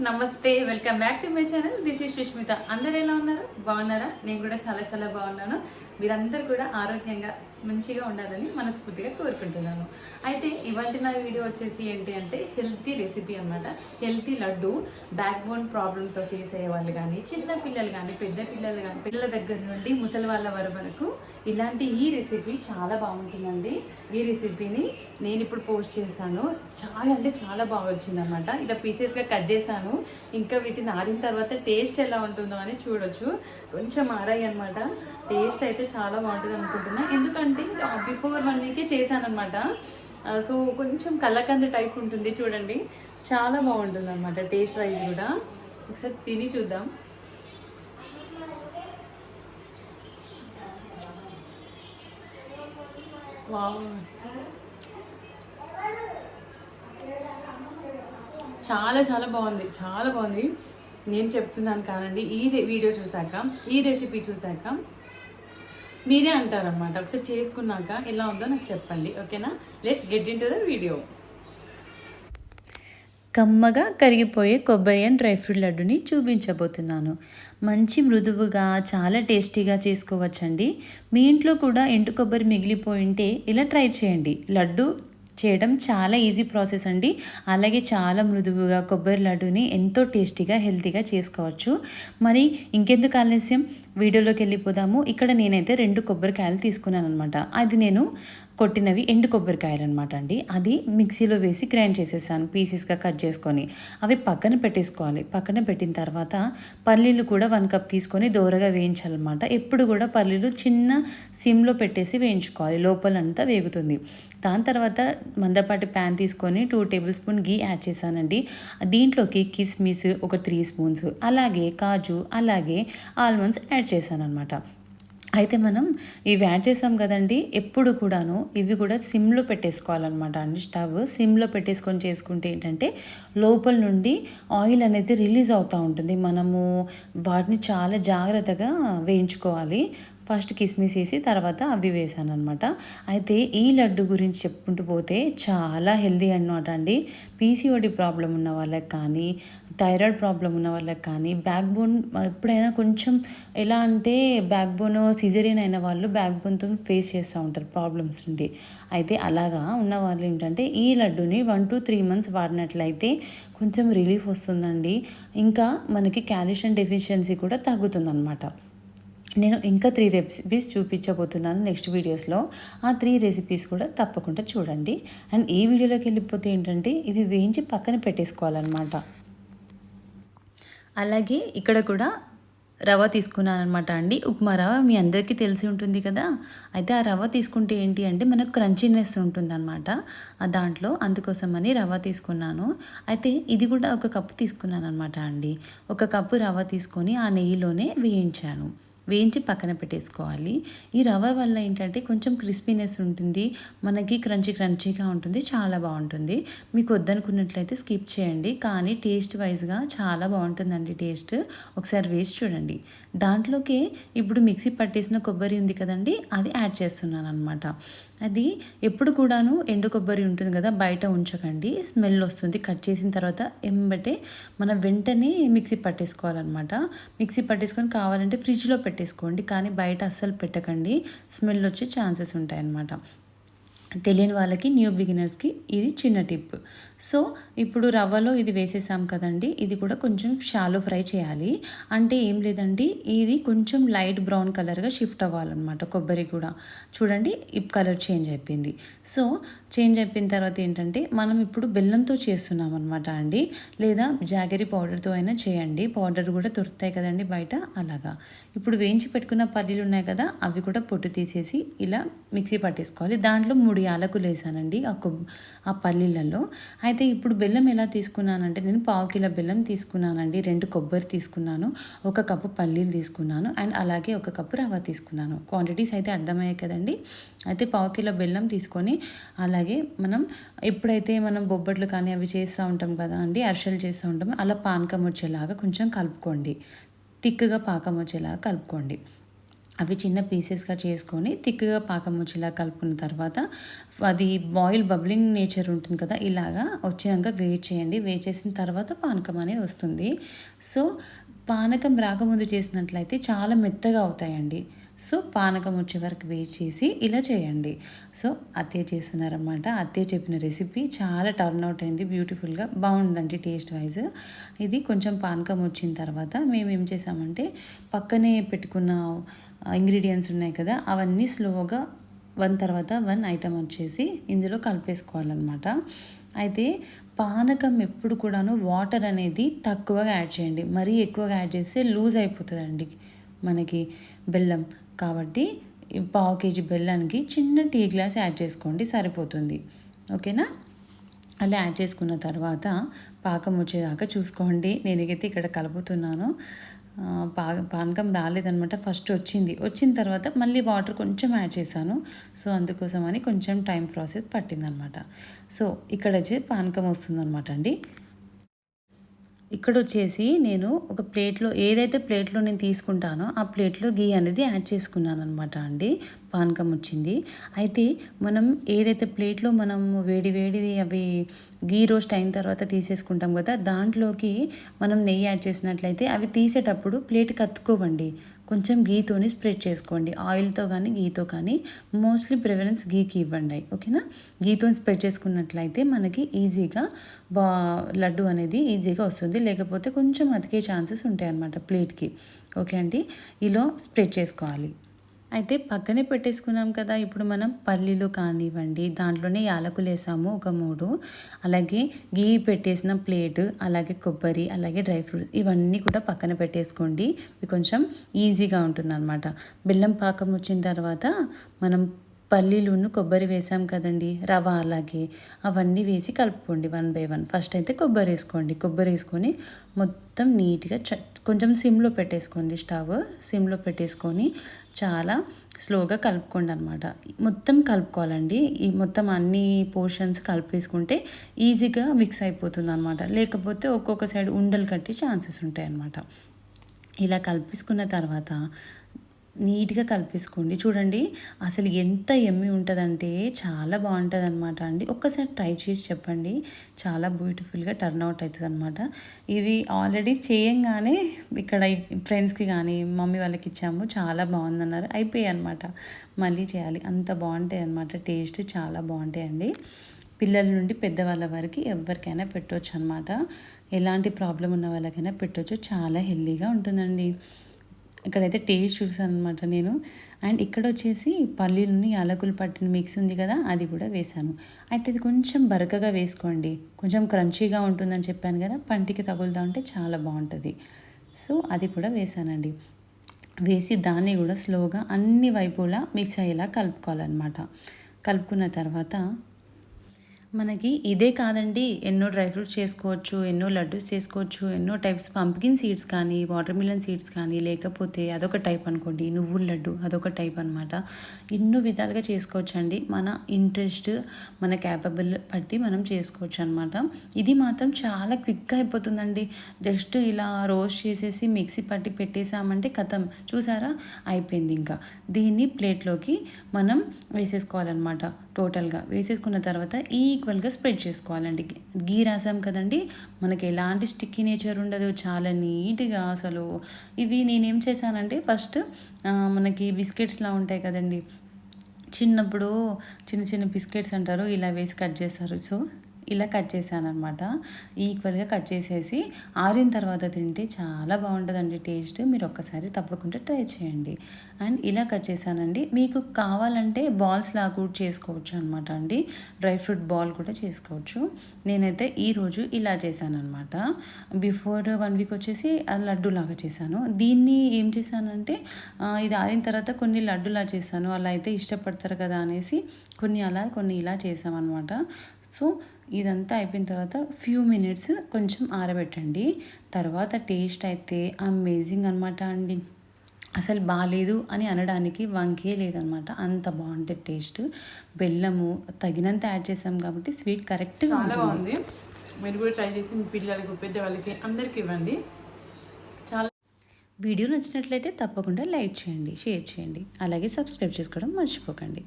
నమస్తే welcome back to my channel. This is Sushmita. అందరు ఎలా ఉన్నారు? బాగున్నారా? నేను కూడా చాలా చాలా బాగున్నాను. మీరందరూ కూడా ఆరోగ్యంగా మంచిగా ఉండాలని మనస్ఫూర్తిగా కోరుకుంటున్నాను. అయితే ఇవాళ నా వీడియో వచ్చేసి ఏంటి అంటే హెల్తీ రెసిపీ అన్నమాట. హెల్తీ లడ్డు బ్యాక్ బోన్ ప్రాబ్లంతో ఫేస్ అయ్యే వాళ్ళు కానీ చిన్న పిల్లలు కానీ పెద్ద పిల్లలు కానీ పిల్లల దగ్గర నుండి ముసలి వాళ్ళ వరకు ఇలాంటి ఈ రెసిపీ చాలా బాగుంటుందండి. ఈ రెసిపీని నేను ఇప్పుడు పోస్ట్ చేశాను. చాలా అంటే చాలా బాగా వచ్చిందన్నమాట ఇలా పీసెస్గా కట్ చేశాను. ఇంకా వీటిని ఆడిన తర్వాత టేస్ట్ ఎలా ఉంటుందో అని చూడొచ్చు. కొంచెం ఆరాయి అనమాట టేస్ట్ అయితే చాలా బాగుంటుంది అనుకుంటున్నా. ఎందుకంటే బిఫోర్ వన్ వీకే చేశాను అనమాట సో కొంచెం కళ్ళకంది టైప్ ఉంటుంది చూడండి. చాలా బాగుంటుంది అనమాట టేస్ట్ వైజ్ కూడా. ఒకసారి తిని చూద్దాం. వావ్. చాలా చాలా బాగుంది. చాలా బాగుంది. నేను చెప్తున్నాను కానండి ఈ వీడియో చూసాక ఈ రెసిపీ చూసాక మీరే అంటారనమాట ఒకసారి చేసుకున్నాక ఎలా ఉందో నాకు చెప్పండి. ఓకేనా? Let's get into the video కమ్మగా కరిగిపోయే కొబ్బరి అండ్ డ్రై ఫ్రూట్ లడ్డుని చూపించబోతున్నాను. మంచి మృదువుగా చాలా టేస్టీగా చేసుకోవచ్చండి. మీ ఇంట్లో కూడా ఎండు కొబ్బరి మిగిలిపోయి ఉంటే ఇలా ట్రై చేయండి. లడ్డు చేయడం చాలా ఈజీ ప్రాసెస్ అండి. అలాగే చాలా మృదువుగా కొబ్బరి లడ్డుని ఎంతో టేస్టీగా హెల్తీగా చేసుకోవచ్చు. మరి ఇంకెందుకు ఆలస్యం? వీడియోలోకి వెళ్ళిపోదాము. ఇక్కడ నేనైతే రెండు కొబ్బరికాయలు తీసుకున్నాను అనమాట అది నేను కొట్టినవి ఎండు కొబ్బరికాయలు అనమాట అండి. అది మిక్సీలో వేసి గ్రైండ్ చేసేసాను పీసెస్గా కట్ చేసుకొని. అవి పక్కన పెట్టేసుకోవాలి. పక్కన పెట్టిన తర్వాత పల్లీలు కూడా వన్ కప్ తీసుకొని దోరగా వేయించాలన్నమాట. ఎప్పుడు కూడా పల్లీలు చిన్న సిమ్లో పెట్టేసి వేయించుకోవాలి. లోపలంతా వేగుతుంది. దాని తర్వాత మందపాటి ప్యాన్ తీసుకొని two tablespoon ghee add చేశానండి. దీంట్లోకి కిస్మిస్ ఒక త్రీ స్పూన్స్ అలాగే కాజు అలాగే ఆల్మండ్స్ యాడ్ చేశాను అనమాట అయితే మనం ఇవి యాడ్ చేసాం కదండి ఎప్పుడు కూడాను ఇవి కూడా సిమ్లో పెట్టేసుకోవాలన్నమాట అండి స్టవ్. సిమ్లో పెట్టేసుకొని చేసుకుంటే ఏంటంటే లోపల నుండి ఆయిల్ అనేది రిలీజ్ అవుతూ ఉంటుంది. మనము వాటిని చాలా జాగ్రత్తగా వేయించుకోవాలి. ఫస్ట్ కిస్మిస్ వేసి తర్వాత అవి వేసాను అనమాట అయితే ఈ లడ్డు గురించి చెప్పుకుంటూ పోతే చాలా హెల్దీ అనమాట అండి. పీసీఓడి ప్రాబ్లం ఉన్న వాళ్ళకి కానీ థైరాయిడ్ ప్రాబ్లం ఉన్న వాళ్ళకి కానీ బ్యాక్ బోన్ ఎప్పుడైనా కొంచెం ఎలా అంటే బ్యాక్ బోన్ సిజరీన్ అయిన వాళ్ళు బ్యాక్ బోన్తో ఫేస్ చేస్తూ ఉంటారు ప్రాబ్లమ్స్ నుండి. అయితే అలాగా ఉన్న వాళ్ళు ఏంటంటే ఈ లడ్డుని వన్ టు త్రీ మంత్స్ వాడినట్లయితే కొంచెం రిలీఫ్ వస్తుందండి. ఇంకా మనకి క్యాల్షియం డెఫిషియన్సీ కూడా తగ్గుతుందన్నమాట. నేను ఇంకా త్రీ రెసిపీస్ చూపించబోతున్నాను నెక్స్ట్ వీడియోస్లో. ఆ త్రీ రెసిపీస్ కూడా తప్పకుండా చూడండి. అండ్ ఈ వీడియోలోకి వెళ్ళిపోతే ఏంటంటే ఇవి వేయించి పక్కన పెట్టేసుకోవాలన్నమాట. అలాగే ఇక్కడ కూడా రవ తీసుకున్నాను అనమాట అండి. ఉప్మా రవ మీ అందరికీ తెలిసి ఉంటుంది కదా. అయితే ఆ రవ తీసుకుంటే ఏంటి అంటే మనకు క్రంచీనెస్ ఉంటుంది అనమాట దాంట్లో అందుకోసమని రవ తీసుకున్నాను. అయితే ఇది కూడా ఒక కప్పు తీసుకున్నాను అనమాట అండి. ఒక కప్పు రవ తీసుకొని ఆ నెయ్యిలోనే వేయించాను. వేయించి పక్కన పెట్టేసుకోవాలి. ఈ రవ్వ వల్ల ఏంటంటే కొంచెం క్రిస్పీనెస్ ఉంటుంది. మనకి క్రంచీ క్రంచీగా ఉంటుంది. చాలా బాగుంటుంది. మీకు వద్దనుకున్నట్లయితే స్కిప్ చేయండి. కానీ టేస్ట్ వైజ్గా చాలా బాగుంటుందండి టేస్ట్. ఒకసారి వేసి చూడండి. దాంట్లోకి ఇప్పుడు మిక్సీ పట్టేసిన కొబ్బరి ఉంది కదండి అది యాడ్ చేస్తున్నాను అనమాట అది ఎప్పుడు కూడాను ఎండు కొబ్బరి ఉంటుంది కదా బయట ఉంచకండి. స్మెల్ వస్తుంది. కట్ చేసిన తర్వాత ఎంబటే మనం వెంటనే మిక్సీ పట్టేసుకోవాలన్నమాట. మిక్సీ పట్టేసుకొని కావాలంటే ఫ్రిడ్జ్లో పెట్టేసుకోండి. కానీ బయట అస్సలు పెట్టకండి. స్మెల్ వచ్చే ఛాన్సెస్ ఉంటాయన్నమాట. తెలియని వాళ్ళకి న్యూ బిగినర్స్కి ఇది చిన్న టిప్. సో ఇప్పుడు రవ్వలో ఇది వేసేసాం కదండి. ఇది కూడా కొంచెం షాలో ఫ్రై చేయాలి. అంటే ఏం లేదండి ఇది కొంచెం లైట్ బ్రౌన్ కలర్గా షిఫ్ట్ అవ్వాలన్నమాట కొబ్బరి కూడా. చూడండి ఇప్ కలర్ చేంజ్ అయిపోయింది. సో చేంజ్ అయిపోయిన తర్వాత ఏంటంటే మనం ఇప్పుడు బెల్లంతో చేస్తున్నాం అనమాట అండి. లేదా జాగరి పౌడర్తో అయినా చేయండి. పౌడర్ కూడా దొరుకుతాయి కదండి బయట అలాగా. ఇప్పుడు వేయించి పెట్టుకున్న పల్లీలు ఉన్నాయి కదా అవి కూడా పొట్టు తీసేసి ఇలా మిక్సీ పట్టేసుకోవాలి. దాంట్లో మూడు యాలకులు వేసానండి ఆ కొబ్బ ఆ పల్లీలలో. అయితే ఇప్పుడు బెల్లం ఎలా తీసుకున్నానంటే నేను పావు కిలో బెల్లం తీసుకున్నానండి. రెండు కొబ్బరి తీసుకున్నాను. ఒక కప్పు పల్లీలు తీసుకున్నాను. అండ్ అలాగే ఒక కప్పు రవ్వ తీసుకున్నాను. క్వాంటిటీస్ అయితే అర్థమయ్యాయి కదండి. అయితే పావు కిలో బెల్లం తీసుకొని అలాగే మనం ఎప్పుడైతే మనం బొబ్బట్లు కానీ అవి చేస్తూ ఉంటాం కదా అండి అరిసెలు చేస్తూ ఉంటాం అలా పానకం వచ్చేలాగా కొంచెం కలుపుకోండి. తిక్కుగా పాకం వచ్చేలాగా కలుపుకోండి. అవి చిన్న పీసెస్గా చేసుకొని థిక్గా పాకం వచ్చేలా కలుపుకున్న తర్వాత అది బాయిల్ బబ్లింగ్ నేచర్ ఉంటుంది కదా ఇలాగా వచ్చాక వేట్ చేయండి. వేట్ చేసిన తర్వాత పానకం అనేది వస్తుంది. సో పానకం రాకముందు చేసినట్లయితే చాలా మెత్తగా అవుతాయండి. సో పానకం వచ్చే వరకు వెయిట్ చేసి ఇలా చేయండి. సో అత్తయ్య చేస్తున్నారనమాట అత్తయ్య చెప్పిన రెసిపీ చాలా టర్న్ అవుట్ అయింది బ్యూటిఫుల్గా బాగుందండి టేస్ట్ వైజ్. ఇది కొంచెం పానకం వచ్చిన తర్వాత మేము ఏం చేసామంటే పక్కనే పెట్టుకున్న ఇంగ్రీడియంట్స్ ఉన్నాయి కదా అవన్నీ స్లోగా వన్ తర్వాత వన్ ఐటమ్ వచ్చేసి ఇందులో కలిపేసుకోవాలన్నమాట. అయితే పానకం ఎప్పుడు కూడాను వాటర్ అనేది తక్కువగా యాడ్ చేయండి. మరీ ఎక్కువగా యాడ్ చేస్తే లూజ్ అయిపోతుందండి. మనకి బెల్లం. కాబట్టి పావు కేజీ బెల్లానికి చిన్న టీ గ్లాస్ యాడ్ చేసుకోండి సరిపోతుంది. ఓకేనా? అలా యాడ్ చేసుకున్న తర్వాత పాకం వచ్చేదాకా చూసుకోండి. నేనైతే ఇక్కడ కలుపుతున్నాను. పా పానకం రాలేదనమాట ఫస్ట్ వచ్చింది. వచ్చిన తర్వాత మళ్ళీ వాటర్ కొంచెం యాడ్ చేశాను. సో అందుకోసం అని కొంచెం టైం ప్రాసెస్ పట్టిందనమాట సో ఇక్కడ వచ్చి పానకం వస్తుందన్నమాట అండి. ఇక్కడ వచ్చేసి నేను ఒక ప్లేట్లో ఏదైతే ప్లేట్లో నేను తీసుకుంటానో ఆ ప్లేట్లో గీ అనేది యాడ్ చేసుకున్నాను అనమాట అండి. పానకం వచ్చింది. అయితే మనం ఏదైతే ప్లేట్లో మనం వేడి వేడిది అవి గీ రోస్ట్ అయిన తర్వాత తీసేసుకుంటాం కదా దాంట్లోకి మనం నెయ్యి యాడ్ చేసినట్లయితే అవి తీసేటప్పుడు ప్లేట్ కత్తుకోవండి కొంచెం గీతోని స్ప్రెడ్ చేసుకోండి. ఆయిల్తో కానీ గీతో కానీ మోస్ట్లీ ప్రిఫరెన్స్ గీకి ఇవ్వండి. ఓకేనా? గీతోని స్ప్రెడ్ చేసుకున్నట్లయితే మనకి ఈజీగా బా లడ్డు అనేది ఈజీగా వస్తుంది. లేకపోతే కొంచెం అతికే ఛాన్సెస్ ఉంటాయి అన్నమాట ప్లేట్కి. ఓకే అండి? ఇలా స్ప్రెడ్ చేసుకోవాలి. అయితే పక్కనే పెట్టేసుకున్నాం కదా ఇప్పుడు మనం పల్లీలు కానివ్వండి దాంట్లోనే యాలకులు వేసాము ఒక మూడు. అలాగే గీ పెట్టేసిన ప్లేట్ అలాగే కొబ్బరి అలాగే డ్రై ఫ్రూట్స్ ఇవన్నీ కూడా పక్కన పెట్టేసుకోండి. కొంచెం ఈజీగా ఉంటుందన్నమాట. బెల్లం పాకం వచ్చిన తర్వాత మనం పల్లీలును కొబ్బరి వేసాం కదండి రవ అలాగే అవన్నీ వేసి కలుపుకోండి వన్ బై వన్. ఫస్ట్ అయితే కొబ్బరి వేసుకోండి. కొబ్బరి వేసుకొని మొత్తం నీట్గా కొంచెం సిమ్లో పెట్టేసుకోండి స్టవ్. సిమ్లో పెట్టేసుకొని చాలా స్లోగా కలుపుకోండి అనమాట మొత్తం కలుపుకోవాలండి. ఈ మొత్తం అన్ని పోర్షన్స్ కలిపేసుకుంటే ఈజీగా మిక్స్ అయిపోతుంది అనమాట లేకపోతే ఒక్కొక్క సైడ్ ఉండలు కట్టే ఛాన్సెస్ ఉంటాయి అన్నమాట ఇలా కలిపేసుకున్న తర్వాత నీట్గా కలిపేసుకోండి. చూడండి అసలు ఎంత ఎమ్మి ఉంటుందంటే చాలా బాగుంటుంది అనమాట అండి. ఒక్కసారి ట్రై చేసి చెప్పండి. చాలా బ్యూటిఫుల్గా టర్న్ అవుట్ అవుతుంది అనమాట ఇవి ఆల్రెడీ చేయంగానే ఇక్కడ ఫ్రెండ్స్కి కానీ మమ్మీ వాళ్ళకి ఇచ్చాము. చాలా బాగుందన్నారు. అయిపోయాయి అనమాట మళ్ళీ చేయాలి. అంత బాగుంటాయి అనమాట టేస్ట్ చాలా బాగుంటాయండి పిల్లల నుండి పెద్దవాళ్ళ వరకు ఎవరికైనా పెట్టవచ్చు అనమాట ఎలాంటి ప్రాబ్లం ఉన్న వాళ్ళకైనా పెట్టవచ్చు చాలా హెల్దీగా ఉంటుందండి. ఇక్కడైతే టేస్ట్ చూసాను అనమాట నేను. అండ్ ఇక్కడ వచ్చేసి పల్లీలని యాలకులు పట్టిన మిక్స్ ఉంది కదా అది కూడా వేసాను. అయితే ఇది కొంచెం బరకగా వేసుకోండి. కొంచెం క్రంచీగా ఉంటుందని చెప్పాను కదా పంటికి తగులుతా ఉంటే చాలా బాగుంటుంది. సో అది కూడా వేసానండి. వేసి దాన్ని కూడా స్లోగా అన్ని వైపులా మిక్స్ అయ్యేలా కలుపుకోవాలన్నమాట. కలుపుకున్న తర్వాత మనకి ఇదే కాదండి. ఎన్నో డ్రై ఫ్రూట్స్ చేసుకోవచ్చు ఎన్నో లడ్డూస్ చేసుకోవచ్చు ఎన్నో టైప్స్ పంప్కిన్ సీడ్స్ కానీ వాటర్ మిలన్ సీడ్స్ కానీ లేకపోతే అదొక టైప్ అనుకోండి నువ్వుల లడ్డు అదొక టైప్ అనమాట ఎన్నో విధాలుగా చేసుకోవచ్చు అండి మన ఇంట్రెస్ట్ మన క్యాపబుల్ బట్టి మనం చేసుకోవచ్చు అనమాట ఇది మాత్రం చాలా క్విక్గా అయిపోతుందండి. జస్ట్ ఇలా రోస్ట్ చేసేసి మిక్సీ పట్టి పెట్టేసామంటే కథం. చూసారా? అయిపోయింది ఇంకా. దీన్ని ప్లేట్లోకి మనం వేసేసుకోవాలన్నమాట. టోటల్గా వేసేసుకున్న తర్వాత ఈ ఈక్వల్గా స్ప్రెడ్ చేసుకోవాలండి. గీ రాసాం కదండి మనకి ఎలాంటి స్టిక్కీ నేచర్ ఉండదు చాలా నీట్గా అసలు ఇవి నేనేం చేశానంటే ఫస్ట్ మనకి బిస్కెట్స్లా ఉంటాయి కదండి. చిన్నప్పుడు చిన్న చిన్న బిస్కెట్స్ అంటారు ఇలా వేసి కట్ చేస్తారు. సో ఇలా కట్ చేశాను అనమాట ఈక్వల్గా కట్ చేసేసి ఆరిన తర్వాత తింటే చాలా బాగుంటుందండి టేస్ట్. మీరు ఒక్కసారి తప్పకుండా ట్రై చేయండి. అండ్ ఇలా కట్ చేశానండి. మీకు కావాలంటే బాల్స్ లాగా కూడా చేసుకోవచ్చు అనమాట అండి. డ్రై ఫ్రూట్ బాల్ కూడా చేసుకోవచ్చు. నేనైతే ఈరోజు ఇలా చేశాను అనమాట బిఫోర్ వన్ వీక్ వచ్చేసి ఆ లడ్డు లాగా చేశాను. దీన్ని ఏం చేశానంటే ఇది ఆరిన తర్వాత కొన్ని లడ్డులా చేశాను. అలా అయితే ఇష్టపడతారు కదా అనేసి కొన్ని అలా కొన్ని ఇలా చేసామన్నమాట సో ఇదంతా అయిపోయిన తర్వాత ఫ్యూ మినిట్స్ కొంచెం ఆరబెట్టండి. తర్వాత టేస్ట్ అయితే అమేజింగ్ అనమాట అండి. అసలు బాగాలేదు అని అనడానికి వంకే లేదనమాట అంత బాగుంటుంది టేస్ట్. బెల్లము తగినంత యాడ్ చేసాం కాబట్టి స్వీట్ కరెక్ట్గా చాలా బాగుంది. మీరు కూడా ట్రై చేసి మీ పిల్లలకి పెద్దవాళ్ళకి అందరికి ఇవ్వండి. చాలా వీడియో నచ్చినట్లయితే తప్పకుండా లైక్ చేయండి షేర్ చేయండి. అలాగే సబ్స్క్రైబ్ చేసుకోవడం మర్చిపోకండి.